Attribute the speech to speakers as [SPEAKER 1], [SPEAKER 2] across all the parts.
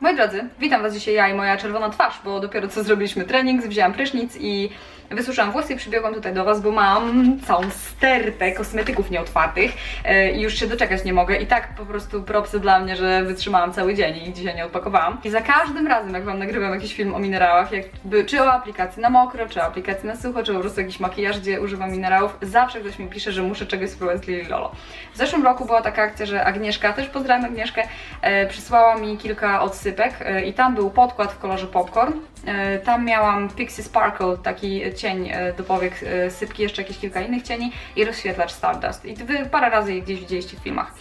[SPEAKER 1] Moi drodzy, witam Was dzisiaj ja i moja czerwona twarz, bo dopiero co zrobiliśmy trening, wzięłam prysznic i wysuszałam włosy i przybiegłam tutaj do Was, bo mam całą stertę kosmetyków nieotwartych e, i już się doczekać nie mogę i tak po prostu propsy dla mnie, że wytrzymałam cały dzień i dzisiaj nie odpakowałam. I za każdym razem, jak Wam nagrywam jakiś film o minerałach, jakby, czy o aplikacji na mokro, czy o aplikacji na sucho, czy po prostu jakiś makijaż, gdzie używam minerałów, zawsze ktoś mi pisze, że muszę czegoś spróbować z Lili Lolo. W zeszłym roku była taka akcja, że Agnieszka, też pozdrawiam Agnieszkę, e, przysłała mi kilka odsypek e, i tam był podkład w kolorze popcorn. E, tam miałam Pixie Sparkle, taki cień e, do powiek e, sypki, jeszcze jakieś kilka innych cieni i rozświetlacz Stardust. I wy parę razy je gdzieś widzieliście w filmach.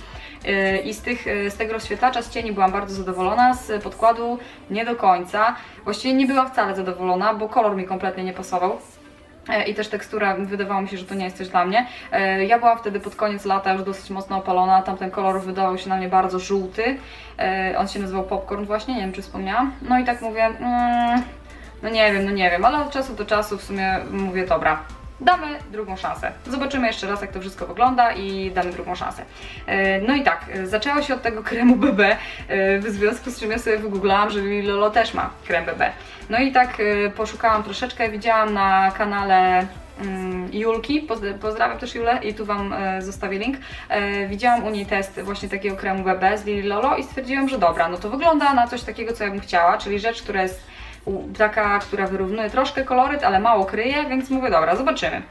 [SPEAKER 1] I z, tych, z tego rozświetlacza z cieni byłam bardzo zadowolona, z podkładu nie do końca. Właściwie nie byłam wcale zadowolona, bo kolor mi kompletnie nie pasował. E, I też tekstura, wydawało mi się, że to nie jest coś dla mnie. E, Ja byłam wtedy pod koniec lata już dosyć mocno opalona, tamten kolor wydawał się na mnie bardzo żółty. E, On się nazywał Popcorn właśnie, nie wiem czy wspomniałam. No i tak mówię, mm, no nie wiem, no nie wiem, ale od czasu do czasu w sumie mówię, dobra, damy drugą szansę. Zobaczymy jeszcze raz, jak to wszystko wygląda i damy drugą szansę. E, No i tak, e, zaczęło się od tego kremu BB, e, w związku z czym ja sobie wygooglałam, że Lolo też ma krem BB. No i tak poszukałam troszeczkę, widziałam na kanale mm, Julki, Pozd- pozdrawiam też Julę i tu Wam zostawię link. Widziałam u niej test właśnie takiego kremu BB z Lili Lolo i stwierdziłam, że dobra, no to wygląda na coś takiego, co ja bym chciała, czyli rzecz, która jest taka, która wyrównuje troszkę koloryt, ale mało kryje, więc mówię, dobra, zobaczymy.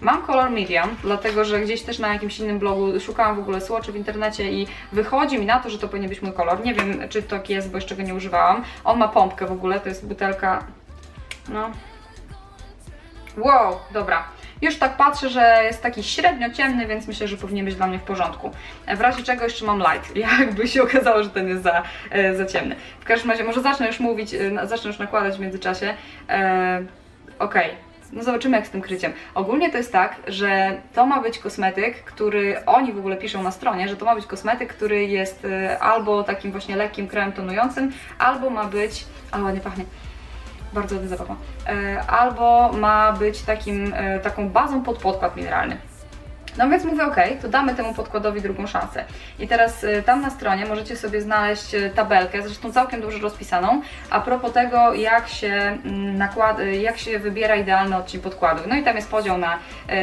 [SPEAKER 1] Mam kolor medium, dlatego że gdzieś też na jakimś innym blogu szukałam w ogóle swatchy w internecie i wychodzi mi na to, że to powinien być mój kolor. Nie wiem, czy to tak jest, bo jeszcze go nie używałam. On ma pompkę w ogóle, to jest butelka, no. Wow, dobra. Już tak patrzę, że jest taki średnio ciemny, więc myślę, że powinien być dla mnie w porządku. E, W razie czego jeszcze mam light, jakby się okazało, że ten jest za, e, za ciemny. W każdym razie, może zacznę już mówić, e, zacznę już nakładać w międzyczasie. E, Okej. No zobaczymy jak z tym kryciem. Ogólnie to jest tak, że to ma być kosmetyk, który oni w ogóle piszą na stronie, że to ma być kosmetyk, który jest albo takim właśnie lekkim kremem tonującym, albo ma być, ale ładnie pachnie, bardzo ładny zapach ma. E, albo ma być takim, e, taką bazą pod podkład mineralny. No więc mówię, ok, to damy temu podkładowi drugą szansę. I teraz y, tam na stronie możecie sobie znaleźć tabelkę, zresztą całkiem dobrze rozpisaną, a propos tego, jak się, mm, nakład, jak się wybiera idealny odcień podkładu. No i tam jest podział na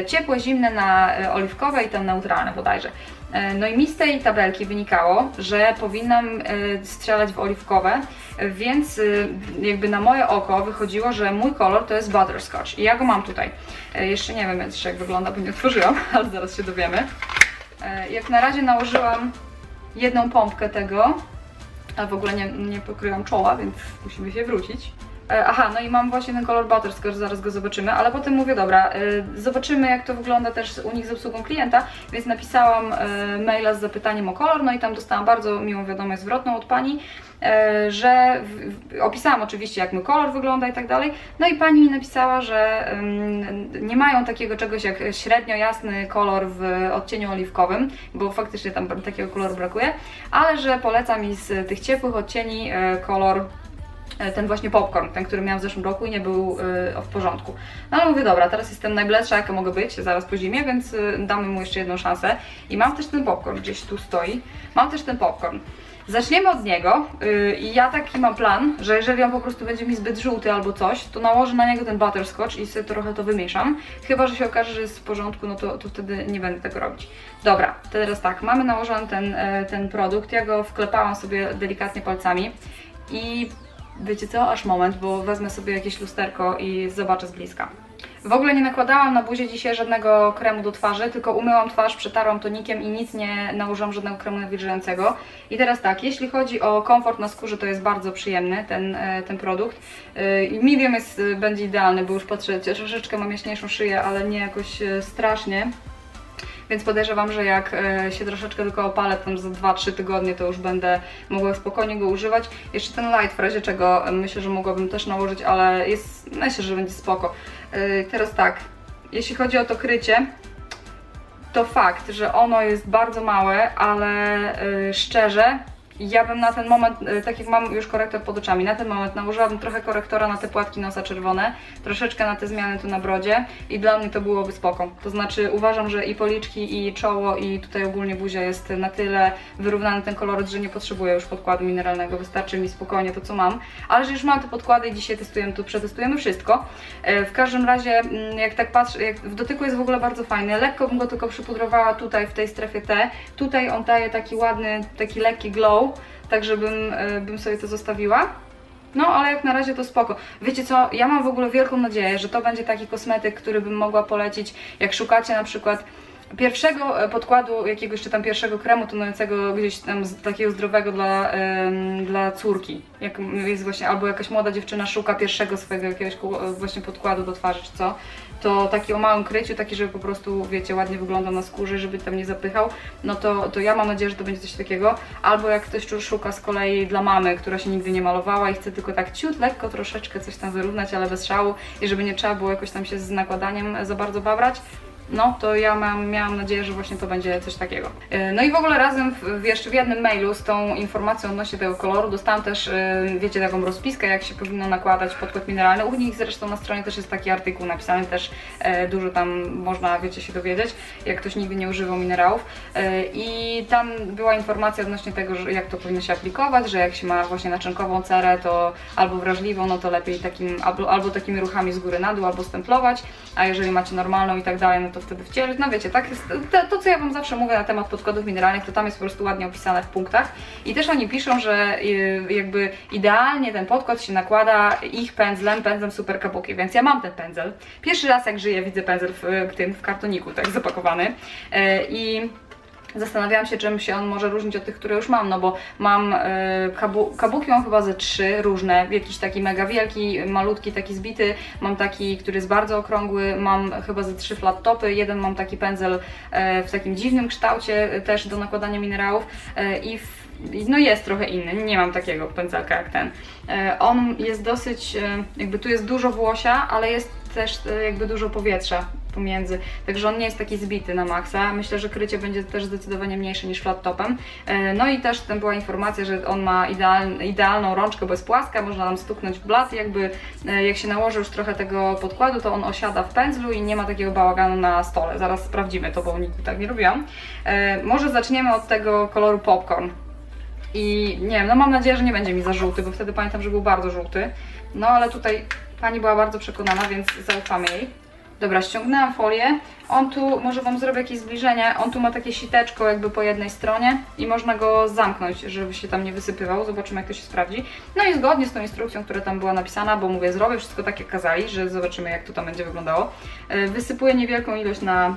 [SPEAKER 1] ciepłe, zimne, na oliwkowe i tam neutralne bodajże. E, No i mi z tej tabelki wynikało, że powinnam e, strzelać w oliwkowe, więc e, jakby na moje oko wychodziło, że mój kolor to jest butterscotch i ja go mam tutaj. Jeszcze nie wiem jeszcze jak wygląda, bo nie otworzyłam, ale zaraz się dowiemy. Jak na razie nałożyłam jedną pompkę tego, a w ogóle nie, nie pokryłam czoła, więc musimy się wrócić. E, Aha, no i mam właśnie ten kolor butterscotch, zaraz go zobaczymy, ale potem mówię, dobra, e, zobaczymy jak to wygląda też u nich z obsługą klienta, więc napisałam e, maila z zapytaniem o kolor, no i tam dostałam bardzo miłą wiadomość zwrotną od pani, że opisałam oczywiście jak mój kolor wygląda i tak dalej, no i pani mi napisała, że nie mają takiego czegoś jak średnio jasny kolor w odcieniu oliwkowym, bo faktycznie tam takiego koloru brakuje, ale że poleca mi z tych ciepłych odcieni kolor ten właśnie popcorn, ten, który miałam w zeszłym roku i nie był w porządku. No ale mówię, dobra, teraz jestem najbledsza jaka mogę być, zaraz po zimie, więc y, damy mu jeszcze jedną szansę. I mam też ten popcorn, gdzieś tu stoi. Mam też ten popcorn. Zaczniemy od niego i ja taki mam plan, że jeżeli on po prostu będzie mi zbyt żółty albo coś, to nałożę na niego ten butterscotch i sobie trochę to wymieszam. Chyba, że się okaże, że jest w porządku, no to, to wtedy nie będę tego robić. Dobra, teraz tak, mamy nałożony ten, e, ten produkt, ja go wklepałam sobie delikatnie palcami i Wiecie co? Aż moment, bo wezmę sobie jakieś lusterko i zobaczę z bliska. W ogóle nie nakładałam na buzię dzisiaj żadnego kremu do twarzy, tylko umyłam twarz, przetarłam tonikiem i nic nie nałożyłam żadnego kremu nawilżającego. I teraz tak, jeśli chodzi o komfort na skórze, to jest bardzo przyjemny ten, e, ten produkt. E, i Medium jest, e, będzie idealny, bo już patrzę, troszeczkę mam jaśniejszą szyję, ale nie jakoś e, strasznie. Więc podejrzewam, że jak e, się troszeczkę tylko opalę tam za 2-3 tygodnie, to już będę mogła spokojnie go używać. Jeszcze ten light w razie czego e, myślę, że mogłabym też nałożyć, ale jest, myślę, że będzie spoko. E, Teraz tak, jeśli chodzi o to krycie, to fakt, że ono jest bardzo małe, ale szczerze, ja bym na ten moment, e, tak jak mam już korektor pod oczami, na ten moment nałożyłabym trochę korektora na te płatki nosa czerwone, troszeczkę na te zmiany tu na brodzie i dla mnie to byłoby spoko. To znaczy uważam, że i policzki, i czoło, i tutaj ogólnie buzia jest na tyle wyrównany ten koloryt, że nie potrzebuję już podkładu mineralnego, wystarczy mi spokojnie to, co mam. Ale że już mam te podkłady i dzisiaj testujemy, tu przetestujemy wszystko. E, W każdym razie, mm, jak tak patrzę, jak w dotyku jest w ogóle bardzo fajny. Lekko bym go tylko przypudrowała tutaj, w tej strefie T. Tutaj on daje taki ładny, taki lekki glow, tak żebym e, bym sobie to zostawiła. No, ale jak na razie to spoko. Wiecie co, ja mam w ogóle wielką nadzieję, że to będzie taki kosmetyk, który bym mogła polecić, jak szukacie na przykład pierwszego e, podkładu, jakiegoś czy tam pierwszego kremu tonującego gdzieś tam takiego zdrowego dla, dla córki. Jak jest właśnie, albo jakaś młoda dziewczyna szuka pierwszego swojego jakiegoś e, właśnie podkładu do twarzy czy co, to taki o małym kryciu, taki, żeby po prostu, wiecie, ładnie wyglądał na skórze, żeby tam nie zapychał, no to, to ja mam nadzieję, że to będzie coś takiego. Albo jak ktoś tu szuka z kolei dla mamy, która się nigdy nie malowała i chce tylko tak ciut, lekko, troszeczkę coś tam wyrównać, ale bez szału i żeby nie trzeba było jakoś tam się z nakładaniem za bardzo babrać, no to ja mam, miałam nadzieję, że właśnie to będzie coś takiego. Yy, No i w ogóle razem w, jeszcze w jednym mailu z tą informacją odnośnie tego koloru dostałam też, yy, wiecie, taką rozpiskę, jak się powinno nakładać podkład mineralny. U nich zresztą na stronie też jest taki artykuł napisany, też e, dużo tam można, wiecie, się dowiedzieć, jak ktoś nigdy nie używał minerałów. E, I tam była informacja odnośnie tego, że jak to powinno się aplikować, że jak się ma właśnie naczynkową cerę, to albo wrażliwą, no to lepiej takim, albo, albo takimi ruchami z góry na dół, albo stemplować, a jeżeli macie normalną i tak dalej, no to wtedy wcielić. No wiecie, tak jest, to, to co ja Wam zawsze mówię na temat podkładów mineralnych, to tam jest po prostu ładnie opisane w punktach. I też oni piszą, że y, jakby idealnie ten podkład się nakłada ich pędzlem, pędzlem Super Kabuki, więc ja mam ten pędzel. Pierwszy raz jak żyję widzę pędzel w, w tym, w kartoniku, tak zapakowany. E, I Zastanawiałam się, czym się on może różnić od tych, które już mam, no bo mam e, kabu, kabuki, mam chyba ze trzy różne, jakiś taki mega wielki, malutki, taki zbity, mam taki, który jest bardzo okrągły, mam chyba ze trzy flat topy, jeden mam taki pędzel e, w takim dziwnym kształcie, e, też do nakładania minerałów. I w, no jest trochę inny, nie mam takiego pędzelka jak ten. On jest dosyć, jakby tu jest dużo włosia, ale jest też jakby dużo powietrza pomiędzy, także on nie jest taki zbity na maksa. Myślę, że krycie będzie też zdecydowanie mniejsze niż flat topem. E, No i też tam była informacja, że on ma ideal, idealną rączkę, bo jest płaska, można nam stuknąć w blat, jakby e, jak się nałoży już trochę tego podkładu, to on osiada w pędzlu i nie ma takiego bałaganu na stole. Zaraz sprawdzimy to, bo nigdy tak nie robiłam. E, Może zaczniemy od tego koloru popcorn. I nie wiem, no mam nadzieję, że nie będzie mi za żółty, bo wtedy pamiętam, że był bardzo żółty. No ale tutaj pani była bardzo przekonana, więc zaufamy jej. Dobra, ściągnęłam folię. On tu, może Wam zrobię jakieś zbliżenie, on tu ma takie siteczko jakby po jednej stronie i można go zamknąć, żeby się tam nie wysypywał. Zobaczymy jak to się sprawdzi. No i zgodnie z tą instrukcją, która tam była napisana, bo mówię, zrobię wszystko tak jak kazali, że zobaczymy jak to tam będzie wyglądało. Yy, Wysypuję niewielką ilość na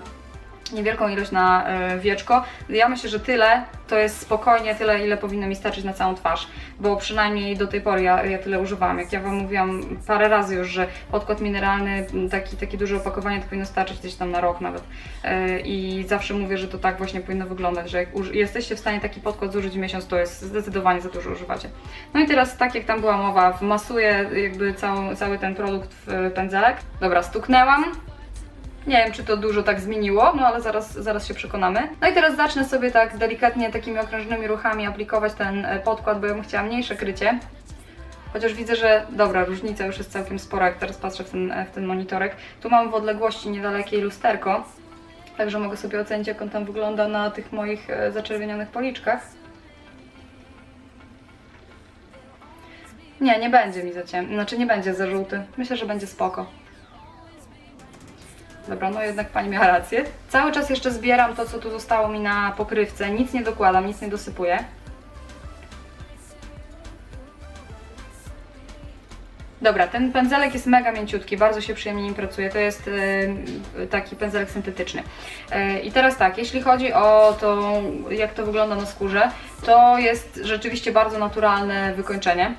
[SPEAKER 1] niewielką ilość na e, wieczko. Ja myślę, że tyle to jest spokojnie tyle, ile powinno mi starczyć na całą twarz, bo przynajmniej do tej pory ja, ja tyle używałam. Jak ja Wam mówiłam parę razy już, że podkład mineralny, taki, takie duże opakowanie to powinno starczyć gdzieś tam na rok nawet. E, I zawsze mówię, że to tak właśnie powinno wyglądać, że jak jesteście w stanie taki podkład zużyć w miesiąc, to jest zdecydowanie za dużo używacie. No i teraz, tak jak tam była mowa, wmasuję jakby całą, cały ten produkt w pędzelek. Dobra, stuknęłam. Nie wiem, czy to dużo tak zmieniło, no ale zaraz, zaraz się przekonamy. No i teraz zacznę sobie tak delikatnie takimi okrężnymi ruchami aplikować ten e, podkład, bo ja bym chciała mniejsze krycie. Chociaż widzę, że dobra, różnica już jest całkiem spora, jak teraz patrzę w ten, e, w ten monitorek. Tu mam w odległości niedalekiej lusterko, także mogę sobie ocenić, jak on tam wygląda na tych moich e, zaczerwienionych policzkach. Nie, nie będzie mi za ciemny, znaczy nie będzie za żółty. Myślę, że będzie spoko. Dobra, no jednak pani miała rację. Cały czas jeszcze zbieram to, co tu zostało mi na pokrywce. Nic nie dokładam, nic nie dosypuję. Dobra, ten pędzelek jest mega mięciutki, bardzo się przyjemnie nim pracuje. To jest y, taki pędzelek syntetyczny. Y, I teraz tak, jeśli chodzi o to, jak to wygląda na skórze, to jest rzeczywiście bardzo naturalne wykończenie.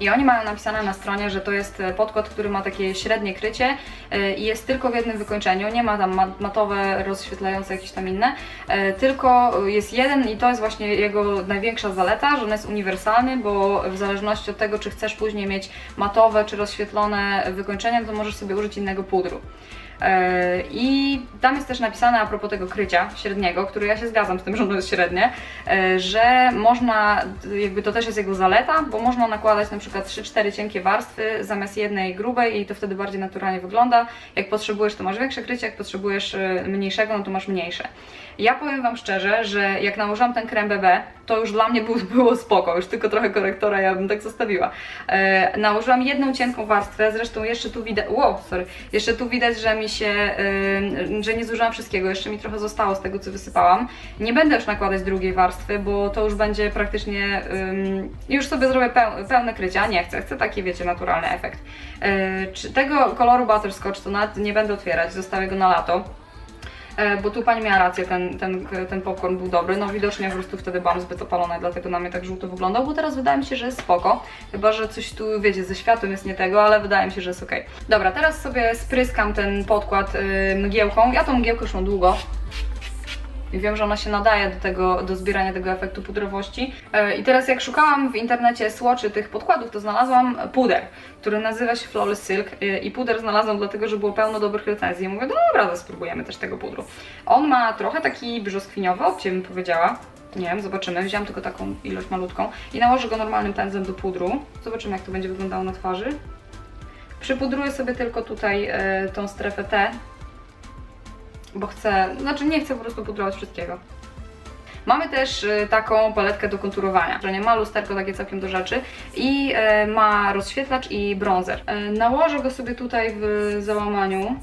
[SPEAKER 1] I oni mają napisane na stronie, że to jest e, podkład, który ma takie średnie krycie e, i jest tylko w jednym wykończeniu, nie ma tam ma- matowe, rozświetlające jakieś tam inne, e, tylko jest jeden i to jest właśnie jego największa zaleta, że on jest uniwersalny, bo w zależności od tego, czy chcesz później mieć matowe czy rozświetlone wykończenia, to możesz sobie użyć innego pudru. E, I tam jest też napisane a propos tego krycia średniego, który ja się zgadzam z tym, że ono jest średnie, e, że można, jakby to też jest jego zaleta, bo można nakładać na przykład 3-4 cienkie warstwy zamiast jednej grubej i to wtedy bardziej naturalnie wygląda. Jak potrzebujesz, to masz większe krycie, jak potrzebujesz e, mniejszego, no to masz mniejsze. Ja powiem Wam szczerze, że jak nałożyłam ten krem BB, to już dla mnie było, było spoko, już tylko trochę korektora ja bym tak zostawiła. E, nałożyłam jedną cienką warstwę, zresztą jeszcze tu widać, wow, sorry, jeszcze tu widać, że mi się, e, że nie zużyłam wszystkiego, jeszcze mi trochę zostało z tego, co wysypałam. Nie będę już nakładać drugiej warstwy, bo to już będzie praktycznie, ym, już sobie zrobię peł, pełne krycie, a nie chcę, chcę taki, wiecie, naturalny efekt. E, czy tego koloru Butterscotch to nawet nie będę otwierać, zostawię go na lato. E, Bo tu pani miała rację, ten, ten, ten popcorn był dobry. No widocznie po prostu wtedy byłam zbyt opalona, dlatego na mnie tak żółto wyglądał, bo teraz wydaje mi się, że jest spoko. Chyba, że coś tu, wiecie, ze światłem jest nie tego, ale wydaje mi się, że jest ok. Dobra, teraz sobie spryskam ten podkład y, mgiełką. Ja tą mgiełkę już mam długo. I wiem, że ona się nadaje do tego, do zbierania tego efektu pudrowości. E, I teraz jak szukałam w internecie słoczy tych podkładów, to znalazłam puder, który nazywa się Flawless Silk E, i puder znalazłam dlatego, że było pełno dobrych recenzji. Mówię, dobra, to spróbujemy też tego pudru. On ma trochę taki brzoskwiniowy odcień, bym powiedziała. Nie wiem, zobaczymy. Wziąłam tylko taką ilość malutką i nałożę go normalnym pędzlem do pudru. Zobaczymy, jak to będzie wyglądało na twarzy. Przypudruję sobie tylko tutaj e, tą strefę T, bo chcę, znaczy nie chcę po prostu pudrować wszystkiego. Mamy też y, taką paletkę do konturowania, że nie ma lusterko takie całkiem do rzeczy i e, ma rozświetlacz i bronzer. E, nałożę go sobie tutaj w załamaniu.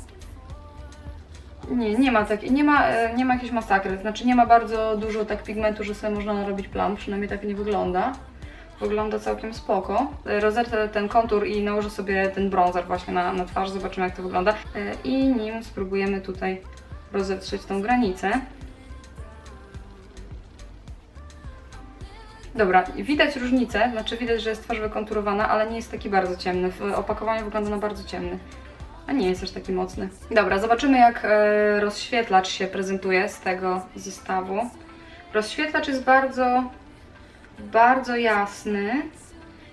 [SPEAKER 1] Nie, nie ma tak, nie ma, e, nie ma jakiejś masakry, znaczy nie ma bardzo dużo tak pigmentu, że sobie można narobić plam, przynajmniej tak nie wygląda. Wygląda całkiem spoko. Rozerwę ten kontur i nałożę sobie ten bronzer właśnie na, na twarz, zobaczymy jak to wygląda. I nim spróbujemy tutaj rozetrzeć tą granicę. Dobra, widać różnicę, znaczy widać, że jest twarz wykonturowana, ale nie jest taki bardzo ciemny. W opakowaniu wygląda na bardzo ciemny. A nie jest aż taki mocny. Dobra, zobaczymy jak e, rozświetlacz się prezentuje z tego zestawu. Rozświetlacz jest bardzo, bardzo jasny.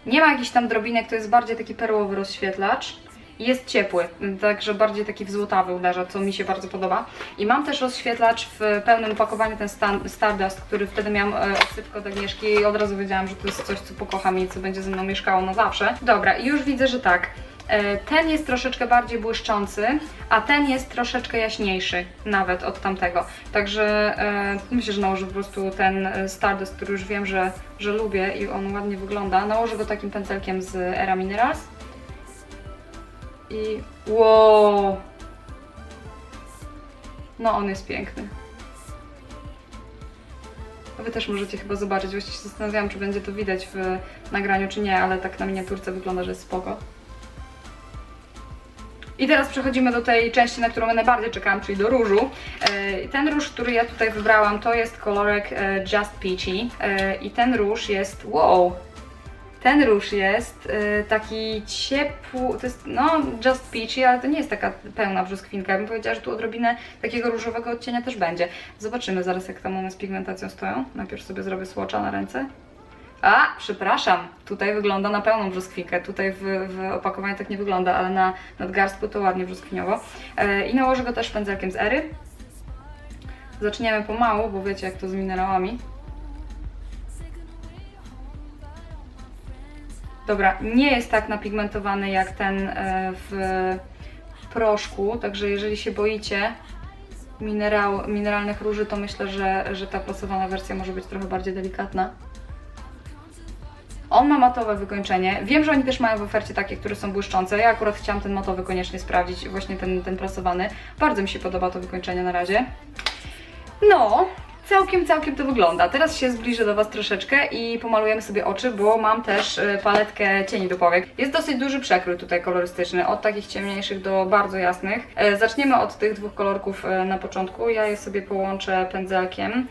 [SPEAKER 1] Nie ma jakichś tam drobinek, to jest bardziej taki perłowy rozświetlacz. Jest ciepły, także bardziej taki w złotawy uderza, co mi się bardzo podoba. I mam też rozświetlacz w pełnym opakowaniu, ten Stardust, który wtedy miałam e, odsypkę od Agnieszki i od razu wiedziałam, że to jest coś, co pokocham i co będzie ze mną mieszkało na zawsze. Dobra, już widzę, że tak. E, Ten jest troszeczkę bardziej błyszczący, a ten jest troszeczkę jaśniejszy nawet od tamtego. Także e, myślę, że nałożę po prostu ten e, Stardust, który już wiem, że, że lubię i on ładnie wygląda. Nałożę go takim pędzelkiem z Era Minerals. I wow! No on jest piękny. Wy też możecie chyba zobaczyć. Właściwie się zastanawiałam, czy będzie to widać w nagraniu, czy nie, ale tak na miniaturce wygląda, że jest spoko. I teraz przechodzimy do tej części, na którą ja najbardziej czekałam, czyli do różu. E, Ten róż, który ja tutaj wybrałam, to jest kolorek e, Just Peachy. E, I ten róż jest, wow, ten róż jest e, taki ciepły, to jest no Just Peachy, ale to nie jest taka pełna brzoskwinka. Ja bym powiedziała, że tu odrobinę takiego różowego odcienia też będzie. Zobaczymy zaraz, jak tam one z pigmentacją stoją. Najpierw sobie zrobię słocza na ręce. A, przepraszam, tutaj wygląda na pełną brzoskwinkę. Tutaj w, w opakowaniu tak nie wygląda, ale na nadgarstku to ładnie brzoskwiniowo. E, I nałożę go też pędzelkiem z Ery. Zaczniemy pomału, bo wiecie jak to z minerałami. Dobra, nie jest tak napigmentowany jak ten e, w proszku, także jeżeli się boicie minerał, mineralnych róży, to myślę, że, że ta prasowana wersja może być trochę bardziej delikatna. On ma matowe wykończenie. Wiem, że oni też mają w ofercie takie, które są błyszczące. Ja akurat chciałam ten matowy koniecznie sprawdzić, właśnie ten, ten prasowany. Bardzo mi się podoba to wykończenie na razie. No, całkiem, całkiem to wygląda. Teraz się zbliżę do Was troszeczkę i pomalujemy sobie oczy, bo mam też e, paletkę cieni do powiek. Jest dosyć duży przekrój tutaj kolorystyczny, od takich ciemniejszych do bardzo jasnych. E, Zaczniemy od tych dwóch kolorków e, na początku. Ja je sobie połączę pędzelkiem.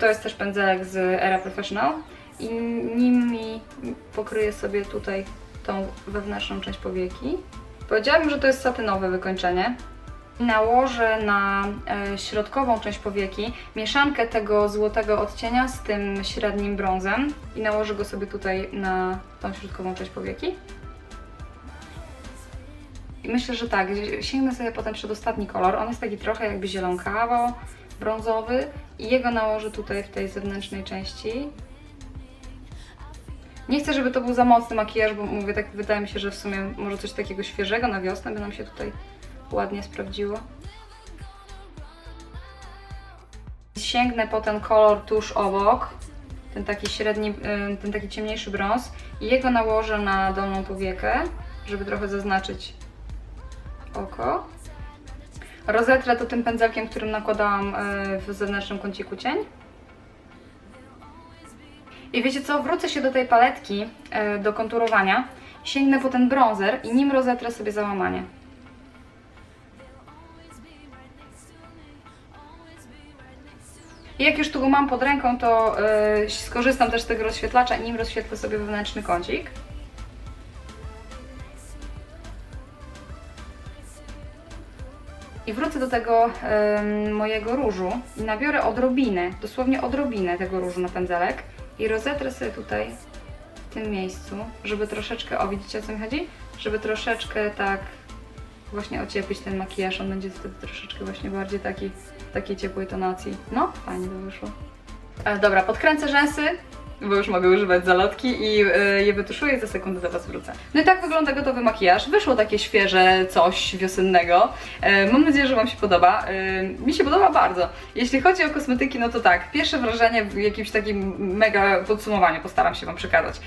[SPEAKER 1] To jest też pędzelek z Era Professional. i nimi pokryję sobie tutaj tą wewnętrzną część powieki. Powiedziałabym, że to jest satynowe wykończenie. Nałożę na e, środkową część powieki mieszankę tego złotego odcienia z tym średnim brązem i nałożę go sobie tutaj na tą środkową część powieki. I myślę, że tak, sięgnę sobie potem przedostatni kolor. On jest taki trochę jakby zielonkawo, brązowy i jego nałożę tutaj w tej zewnętrznej części. Nie chcę, żeby to był za mocny makijaż, bo mówię tak, wydaje mi się, że w sumie może coś takiego świeżego na wiosnę by nam się tutaj ładnie sprawdziło. Sięgnę po ten kolor tuż obok, ten taki średni, y, ten taki ciemniejszy brąz i jego nałożę na dolną powiekę, żeby trochę zaznaczyć oko. Rozetrę to tym pędzelkiem, którym nakładałam y, w zewnętrznym kąciku cień. I wiecie co, wrócę się do tej paletki y, do konturowania, sięgnę po ten bronzer i nim rozetrę sobie załamanie. Jak już tu go mam pod ręką, to y, skorzystam też z tego rozświetlacza i nim rozświetlę sobie wewnętrzny kącik. I wrócę do tego em, mojego różu i nabiorę odrobinę, dosłownie odrobinę tego różu na pędzelek i rozetrę sobie tutaj w tym miejscu, żeby troszeczkę, o widzicie o co mi chodzi? Żeby troszeczkę tak właśnie ocieplić ten makijaż, on będzie wtedy troszeczkę właśnie bardziej taki, takiej ciepłej tonacji. No, fajnie to wyszło. E, dobra, podkręcę rzęsy, bo już mogę używać zalotki i e, je wytuszuję i za sekundę do Was wrócę. No i tak wygląda gotowy makijaż. Wyszło takie świeże coś wiosennego. E, mam nadzieję, że Wam się podoba. E, mi się podoba bardzo. Jeśli chodzi o kosmetyki, no to tak, pierwsze wrażenie w jakimś takim mega podsumowaniu postaram się Wam przekazać.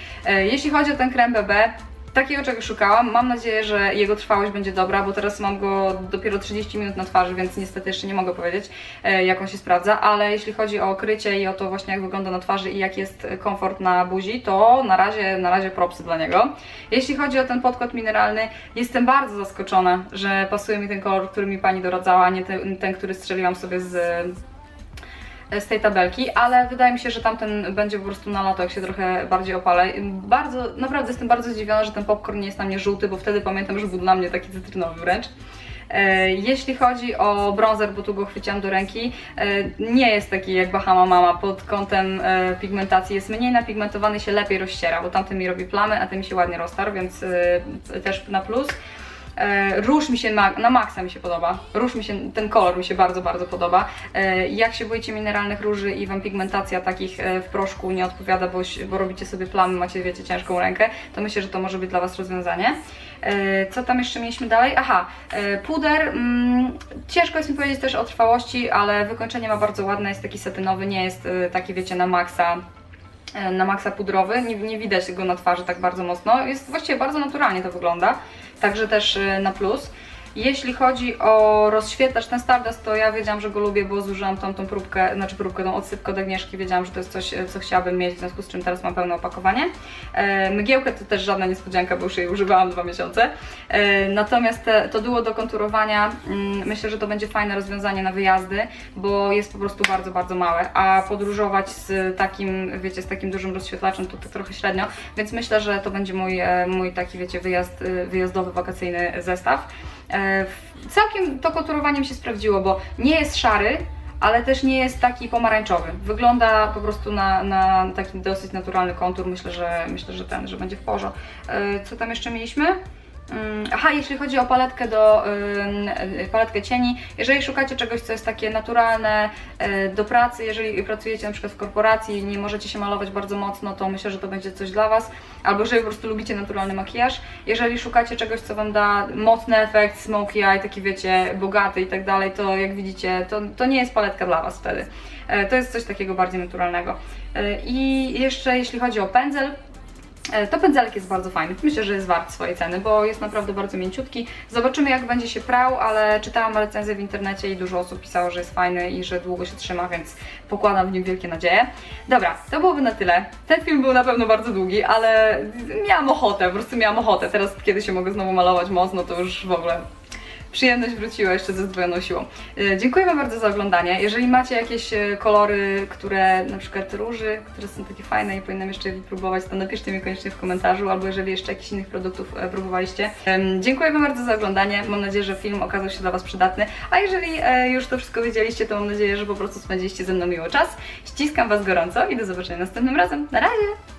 [SPEAKER 1] Jeśli chodzi o ten krem BB, Takiego czego szukałam. Mam nadzieję, że jego trwałość będzie dobra, bo teraz mam go dopiero 30 minut na twarzy, więc niestety jeszcze nie mogę powiedzieć, e, jak on się sprawdza, ale jeśli chodzi o okrycie i o to właśnie jak wygląda na twarzy i jaki jest komfort na buzi, to na razie, na razie propsy dla niego. Jeśli chodzi o ten podkład mineralny, jestem bardzo zaskoczona, że pasuje mi ten kolor, który mi Pani doradzała, a nie ten, ten który strzeliłam sobie z z tej tabelki, ale wydaje mi się, że tamten będzie po prostu na lato, jak się trochę bardziej opalę. Bardzo, naprawdę jestem bardzo zdziwiona, że ten popcorn nie jest na mnie żółty, bo wtedy pamiętam, że był dla mnie taki cytrynowy wręcz. E, Jeśli chodzi o bronzer, bo tu go chwyciłam do ręki, e, nie jest taki jak Bahama Mama pod kątem e, pigmentacji. Jest mniej napigmentowany, się lepiej rozściera, bo tamten mi robi plamy, a ten mi się ładnie roztarł, więc też na plus. E, Róż mi się ma, na maksa mi się podoba. Róż mi się, ten kolor mi się bardzo, bardzo podoba. E, Jak się boicie mineralnych róży i Wam pigmentacja takich e, w proszku nie odpowiada, bo, bo robicie sobie plamy, macie, wiecie, ciężką rękę, to myślę, że to może być dla Was rozwiązanie. E, Co tam jeszcze mieliśmy dalej? Aha, e, puder. Mm, ciężko jest mi powiedzieć też o trwałości, ale wykończenie ma bardzo ładne, jest taki satynowy, nie jest e, taki, wiecie, na maksa e, na maksa pudrowy, nie, nie widać go na twarzy tak bardzo mocno, jest właściwie bardzo naturalnie to wygląda, także też e, na plus. Jeśli chodzi o rozświetlacz ten Stardust, to ja wiedziałam, że go lubię, bo zużyłam tą, tą próbkę, znaczy próbkę, tą odsypkę od Agnieszki, wiedziałam, że to jest coś, co chciałabym mieć, w związku z czym teraz mam pełne opakowanie. E, mgiełkę to też żadna niespodzianka, bo już jej używałam dwa miesiące. E, natomiast te, to duo do konturowania, mm, myślę, że to będzie fajne rozwiązanie na wyjazdy, bo jest po prostu bardzo, bardzo małe, a podróżować z takim, wiecie, z takim dużym rozświetlaczem to, to trochę średnio, więc myślę, że to będzie mój, e, mój taki, wiecie, wyjazd, e, wyjazdowy, wakacyjny zestaw. E, Całkiem to konturowanie mi się sprawdziło, bo nie jest szary, ale też nie jest taki pomarańczowy. Wygląda po prostu na, na taki dosyć naturalny kontur. Myślę, że myślę, że ten, że będzie w porządku. E, Co tam jeszcze mieliśmy? Mm, Aha, jeśli chodzi o paletkę do y, paletkę cieni, jeżeli szukacie czegoś, co jest takie naturalne y, do pracy, jeżeli pracujecie na przykład w korporacji i nie możecie się malować bardzo mocno, to myślę, że to będzie coś dla Was. Albo jeżeli po prostu lubicie naturalny makijaż. Jeżeli szukacie czegoś, co Wam da mocny efekt, smoky eye, taki wiecie, bogaty i tak dalej, to jak widzicie, to, to nie jest paletka dla Was wtedy. E, To jest coś takiego bardziej naturalnego. E, I jeszcze jeśli chodzi o pędzel, To pędzelek jest bardzo fajny. Myślę, że jest wart swojej ceny, bo jest naprawdę bardzo mięciutki. Zobaczymy, jak będzie się prał, ale czytałam recenzję w internecie i dużo osób pisało, że jest fajny i że długo się trzyma, więc pokładam w nim wielkie nadzieje. Dobra, to byłoby na tyle. Ten film był na pewno bardzo długi, ale miałam ochotę, po prostu miałam ochotę. Teraz, kiedy się mogę znowu malować mocno, to już w ogóle przyjemność wróciła jeszcze ze zdwojoną siłą. E, Dziękuję Wam bardzo za oglądanie. Jeżeli macie jakieś e, kolory, które na przykład róży, które są takie fajne i powinnam jeszcze je wypróbować, to napiszcie mi koniecznie w komentarzu, albo jeżeli jeszcze jakichś innych produktów e, próbowaliście. Dziękuję Wam bardzo za oglądanie. Mam nadzieję, że film okazał się dla Was przydatny. A jeżeli już to wszystko wiedzieliście, to mam nadzieję, że po prostu spędziliście ze mną miło czas. Ściskam Was gorąco i do zobaczenia następnym razem. Na razie!